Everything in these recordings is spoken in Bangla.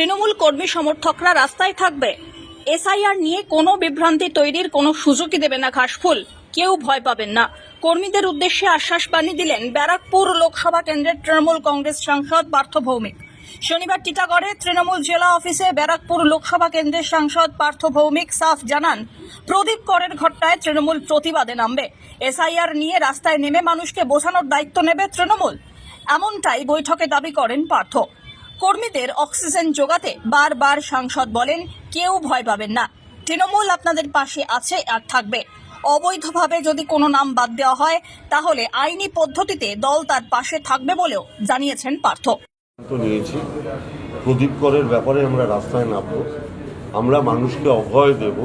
তৃণমূল কর্মী সমর্থকরা রাস্তায় থাকবে। এসআইআর নিয়ে কোনো বিভ্রান্তি তৈরির কোনো সুযোগই দেবে না ঘাসফুল। কেউ ভয় পাবেন না। কর্মীদের উদ্দেশ্যে আশ্বাস বাণী দিলেন ব্যারাকপুর লোকসভা কেন্দ্রের তৃণমূল কংগ্রেস সাংসদ পার্থ ভৌমিক। শনিবার টিটাগড়ে তৃণমূল জেলা অফিসে ব্যারাকপুর লোকসভা কেন্দ্রের সাংসদ পার্থ ভৌমিক সাফ জানান, প্রদীপ করের ঘটনায় তৃণমূল প্রতিবাদে নামবে। এসআইআর নিয়ে রাস্তায় নেমে মানুষকে বোঝানোর দায়িত্ব নেবে তৃণমূল। এমনটাই বৈঠকে দাবি করেন পার্থ। কর্মীদের অক্সিজেন যোগাতে বারবার সাংসদ বলেন কেউ ভয় পাবেন না। তৃণমূল আপনাদের পাশে আছে আর থাকবে। অবৈধভাবে যদি কোনো নাম বাদ দেওয়া হয়, তাহলে আইনি পদ্ধতিতে দল তার পাশে থাকবে বলেও জানিয়েছেন পার্থ। নিয়েছি। প্রদীপ করের ব্যাপারে আমরা রাস্তায় নামবো। আমরা মানুষকে অভয় দেব।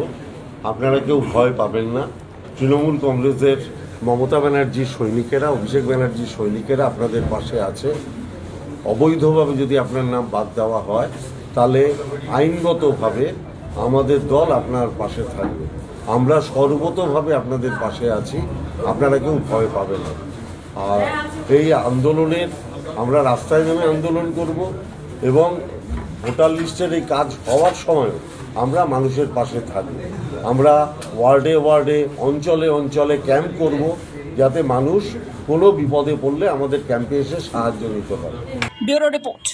আপনারা কেউ ভয় পাবেন না। তৃণমূল কংগ্রেসের মমতা ব্যানার্জির সৈনিকেরা, অভিষেক ব্যানার্জির সৈনিকেরা আপনাদের পাশে আছে। অবৈধভাবে যদি আপনার নাম বাদ দেওয়া হয়, তাহলে আইনগতভাবে আমাদের দল আপনার পাশে থাকবে। আমরা সর্বতভাবে আপনাদের পাশে আছি, আপনারা কেউ ভয় পাবেন না। আর এই আন্দোলনের আমরা রাস্তায় নেমে আন্দোলন করব এবং ভোটার লিস্টের এই কাজ হওয়ার সময় আমরা মানুষের পাশে থাকব। আমরা ওয়ার্ডে ওয়ার্ডে, অঞ্চলে অঞ্চলে ক্যাম্প করব। যাতে মানুষ কোনো বিপদে পড়লে আমাদের ক্যাম্পে এসে সাহায্য নিতে পারে। Bureau report.